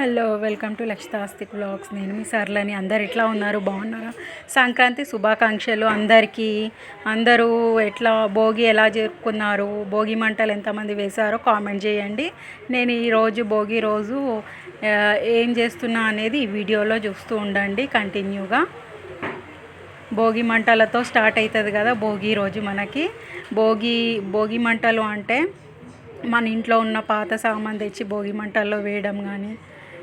Hello welcome to లక్షితాస్తిక్ blogs. నేను మీ సర్లని అందరు ఎట్లా ఉన్నారు? బాగున్నారా? సంక్రాంతి శుభాకాంక్షలు అందరికీ. అందరూ ఎట్లా భోగి ఎలా జరుపుకున్నారు? భోగి మంటలు ఎంతమంది వేశారో కామెంట్ చేయండి. నేను ఈరోజు భోగి రోజు ఏం చేస్తున్నా అనేది ఈ వీడియోలో చూస్తూ ఉండండి కంటిన్యూగా. భోగి మంటలతో స్టార్ట్ అవుతుంది కదా భోగి రోజు మనకి. భోగి భోగి మంటలు అంటే మన ఇంట్లో ఉన్న పాత సామాన్ తెచ్చి భోగి మంటల్లో వేయడం కానీ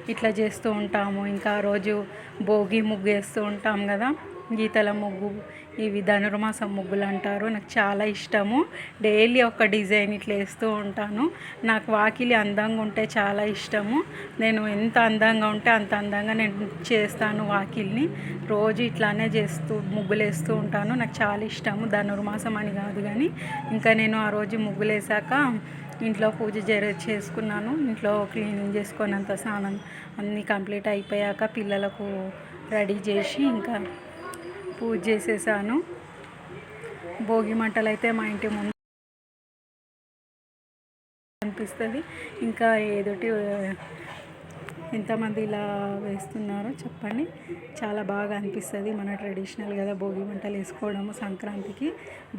ఇట్లా చేస్తూ ఉంటాము. ఇంకా ఆ రోజు భోగి ముగ్గు వేస్తూ ఉంటాం కదా. గీతల ముగ్గు ఇవి ధనుర్మాసం ముగ్గులు అంటారు. నాకు చాలా ఇష్టము. డైలీ ఒక డిజైన్ ఇట్లా వేస్తూ ఉంటాను. నాకు వాకిలి అందంగా ఉంటే చాలా ఇష్టము. నేను ఎంత అందంగా ఉంటే అంత అందంగా నేను చేస్తాను వాకిల్ని. రోజు ఇట్లానే చేస్తూ ముగ్గులు వేస్తూ ఉంటాను. నాకు చాలా ఇష్టము. ధనుర్మాసం అని కాదు కానీ. ఇంకా నేను ఆ రోజు ముగ్గులు వేసాక ఇంట్లో పూజ జర చేసుకున్నాను. ఇంట్లో క్లీనింగ్ చేసుకున్నంత స్నానం అన్నీ కంప్లీట్ అయిపోయాక పిల్లలకు రెడీ చేసి ఇంకా పూజ చేసేసాను. భోగి మంటలు అయితే మా ఇంటి ముందు అనిపిస్తుంది ఇంకా ఏదోటి ఎంతమంది ఇలా వేస్తున్నారో చెప్పండి. చాలా బాగా అనిపిస్తుంది మన ట్రెడిషనల్ కదా భోగి మంటలు వేసుకోవడము సంక్రాంతికి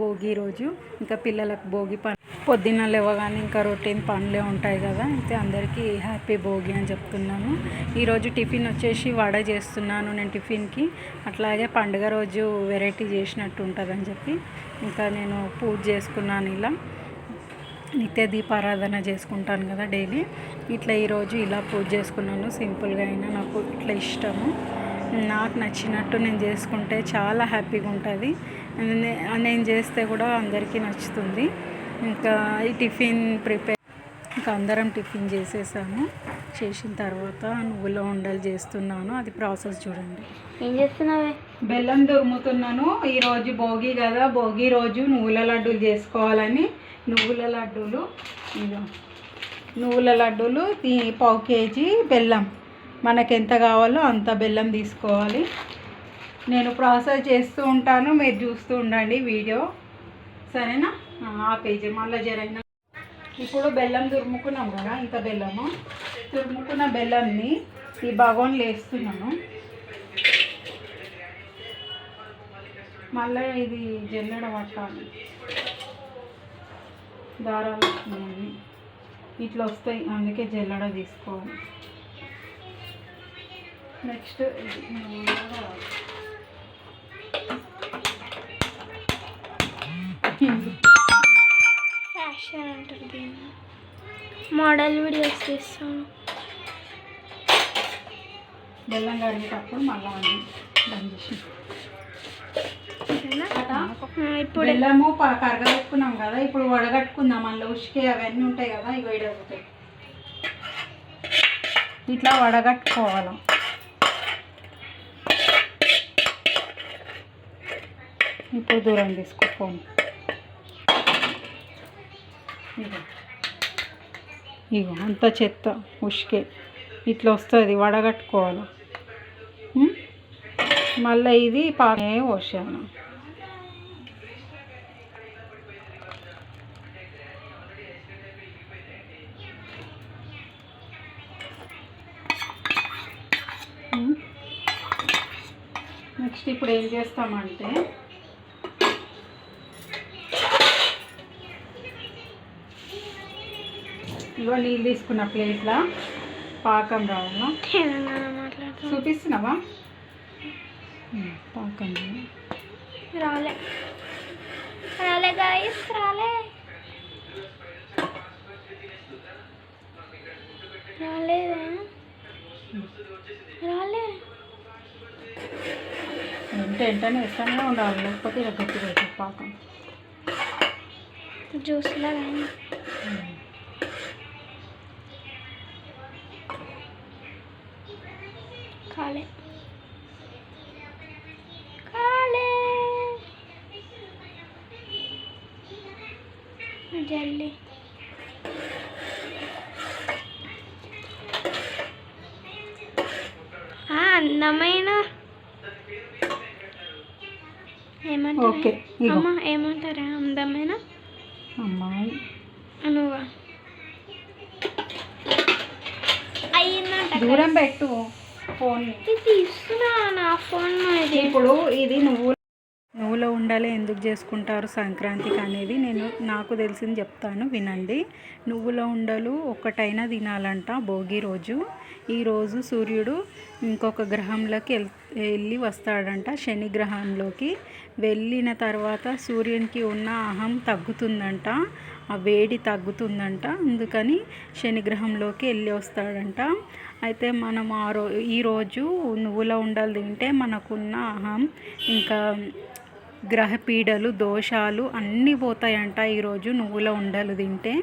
భోగి రోజు. ఇంకా పిల్లలకు భోగి పని పొద్దున్న లేవగానే ఇంకా రొటీన్ పనులే ఉంటాయి కదా అయితే అందరికీ హ్యాపీ భోగి అని చెప్తున్నాను. ఈరోజు టిఫిన్ వచ్చేసి వడ చేస్తున్నాను నేను టిఫిన్కి. అట్లాగే పండుగ రోజు వెరైటీ చేసినట్టు ఉంటుందని చెప్పి ఇంకా నేను పూజ చేసుకున్నాను ఇలా. నిత్య దీపారాధన చేసుకుంటాను కదా డైలీ. ఇట్లా ఈరోజు ఇలా పూజ చేసుకున్నాను సింపుల్గా అయినా నాకు ఇట్లా ఇష్టము. నాకు నచ్చినట్టు నేను చేసుకుంటే చాలా హ్యాపీగా ఉంటుంది. నేను చేస్తే కూడా అందరికీ నచ్చుతుంది. ఇంకా ఈ టిఫిన్ ప్రిపేర్ ఇంకా అందరం టిఫిన్ చేసేసాము. చేసిన తర్వాత నువ్వుల ఉండలు చేస్తున్నాను. అది ప్రాసెస్ చూడండి. ఏం చేస్తున్నావే? బెల్లం తురుముతున్నాను. ఈరోజు భోగి కదా. భోగి రోజు నువ్వుల లడ్డూలు చేసుకోవాలని. నువ్వుల లడ్డూలు నువ్వుల లడ్డూలు పావు కేజీ బెల్లం. మనకి ఎంత కావాలో అంత బెల్లం తీసుకోవాలి. నేను ప్రాసెస్ చేస్తూ ఉంటాను. మీరు చూస్తూ ఉండండి వీడియో. సరేనా? పేజీ మళ్ళీ జరైన ఇప్పుడు బెల్లం తురుముకున్నాం కదా ఇంత బెల్లము. తురుముకున్న బెల్లంని ఈ భగవాన్లు వేస్తున్నాను మళ్ళీ ఇది జల్లెడ పట్టాలి. దారాలు ఇట్లా వస్తాయి అందుకే జల్లెడ తీసుకోవాలి. నెక్స్ట్ మోడల్ వీడియోస్ చేస్తాను బెల్లం కరిగేటప్పుడు మళ్ళీ ఇప్పుడు. బెల్లము కరగబెట్టుకున్నాం కదా ఇప్పుడు వడగట్టుకుందాం అందులో ఉసికే అవన్నీ ఉంటాయి కదా ఇవి వేడవుతాయి ఇట్లా వడగట్టుకోవాలి. ఇప్పుడు దూరం తీసుకోపోను ఇగో అంత చెత్త ఉసికే ఇట్లా వస్తుంది వడగట్టుకోవాలి. మళ్ళీ ఇది పానే పోసాను నెక్స్ట్ ఇప్పుడు ఏం చేస్తామంటే ఇగో నీళ్ళు తీసుకున్న ప్లేట్లా పాకం రావాలా చూపిస్తున్నావా? పాకం. రాలే. రాలే గాయస్ రాలే. రాలేదా రాలే. వెంట వెంటనే ఇస్తానే ఉండాలి లేకపోతే ఇలా పాకం. జ్యూస్లా కానీ జల్లి అందమైన. ఏమంటారు? ఓకే. అమ్మ ఏమంటారా? అందమైన? అమ్మాయి. నువ్వా? దూరం పెట్టు ఫోన్ని. ఇది తీస్తున్నా నా ఫోన్ ఇది. ఇప్పుడు ఇది నువ్వు నువ్వుల ఉండాలి ఎందుకు చేసుకుంటారు సంక్రాంతికి అనేది నేను నాకు తెలిసింది చెప్తాను వినండి. నువ్వుల ఉండలు ఒక్కటైనా తినాలంట భోగి రోజు. ఈరోజు సూర్యుడు ఇంకొక గ్రహంలోకి వెళ్ వెళ్ళి వస్తాడంట. శని గ్రహంలోకి వెళ్ళిన తర్వాత సూర్యునికి ఉన్న అహం తగ్గుతుందంట ఆ వేడి తగ్గుతుందంట. అందుకని శని గ్రహంలోకి వెళ్ళి వస్తాడంట. అయితే మనం ఆ రో ఈరోజు నువ్వుల ఉండలు తింటే మనకున్న అహం ఇంకా గ్రహపీడలు దోషాలు అన్నీ పోతాయంట ఈరోజు. నువ్వుల ఉండలు తింటే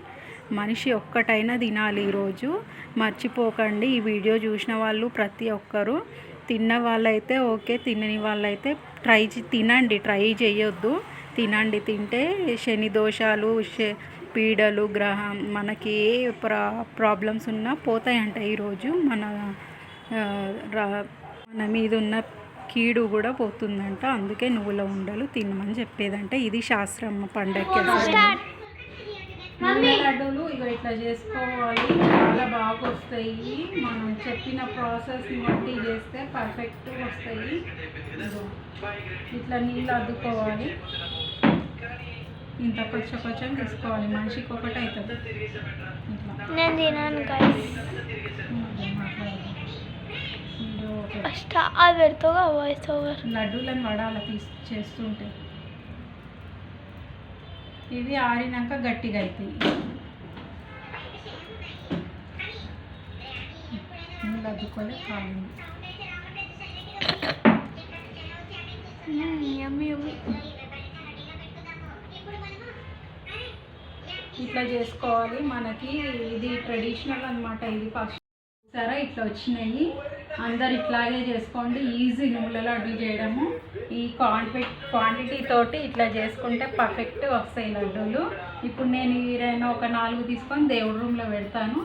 మనిషి ఒక్కటైనా తినాలి ఈరోజు. మర్చిపోకండి ఈ వీడియో చూసిన వాళ్ళు ప్రతి ఒక్కరు. తిన్న వాళ్ళైతే ఓకే తినని వాళ్ళైతే ట్రై చే- తినండి ట్రై చేయొద్దు. తినండి తింటే శని దోషాలు శ- పీడలు గ్రహం మనకి ఏ ప్రా ప్రాబ్లమ్స్ ఉన్నా పోతాయంట ఈరోజు. మన రా- మన మీద ఉన్న కీడు కూడా పోతుందంట. అందుకే నువ్వుల ఉండలు తినమని చెప్పేదంట. ఇది శాస్త్రం పండగకి లడ్డూలు ఇక ఇట్లా చేసుకోవాలి. చాలా బాగా వస్తాయి మనం చెప్పిన ప్రాసెస్ని బట్టి చేస్తే పర్ఫెక్ట్గా వస్తాయి. ఇట్లా నీళ్ళు అద్దుకోవాలి. ఇంత కొంచెం కొంచెం తీసుకోవాలి. మనిషికి ఒకటి అవుతుంది ఇట్లా నేను తినాను గైస్ ఇదిగో మాట్లాడాలి. ఫస్ట్ అది పెడతావుగా వాయిస్ ఓవర్ లడ్డూలను వడాల తీసి చేస్తుంటే. ఇవి ఆరినాక గట్టిగా అవుతాయి నీళ్ళు అద్దుకోలే కాలింది. Yummy yummy. ఇట్లా చేసుకోవాలి. మనకి ఇది ట్రెడిషనల్ అన్నమాట ఇది ఫస్ట్. సరే ఇట్లా వచ్చినాయి. అందరు ఇట్లాగే చేసుకోండి. ఈజీ నువ్వుల లడ్డు చేయడము. ఈ క్వాంటి క్వాంటిటీ తోటి ఇట్లా చేసుకుంటే పర్ఫెక్ట్ వస్తాయి లడ్డూలు. ఇప్పుడు నేను ఈరైనా ఒక నాలుగు తీసుకొని దేవుడి రూమ్లో పెడతాను.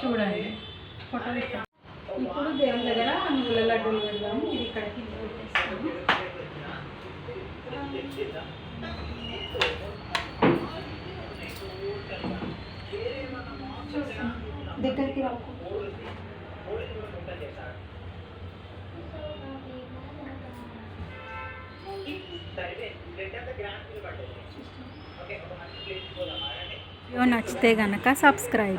చూడండి. ఫోటో ఇప్పుడు దేవుని దగ్గర నువ్వుల లడ్డూలు పెడదాము. ఇది ఇక్కడికి పెట్టేస్తాను. దగ్గరికి రాకు వీడియో నచ్చితే గనక సబ్స్క్రైబ్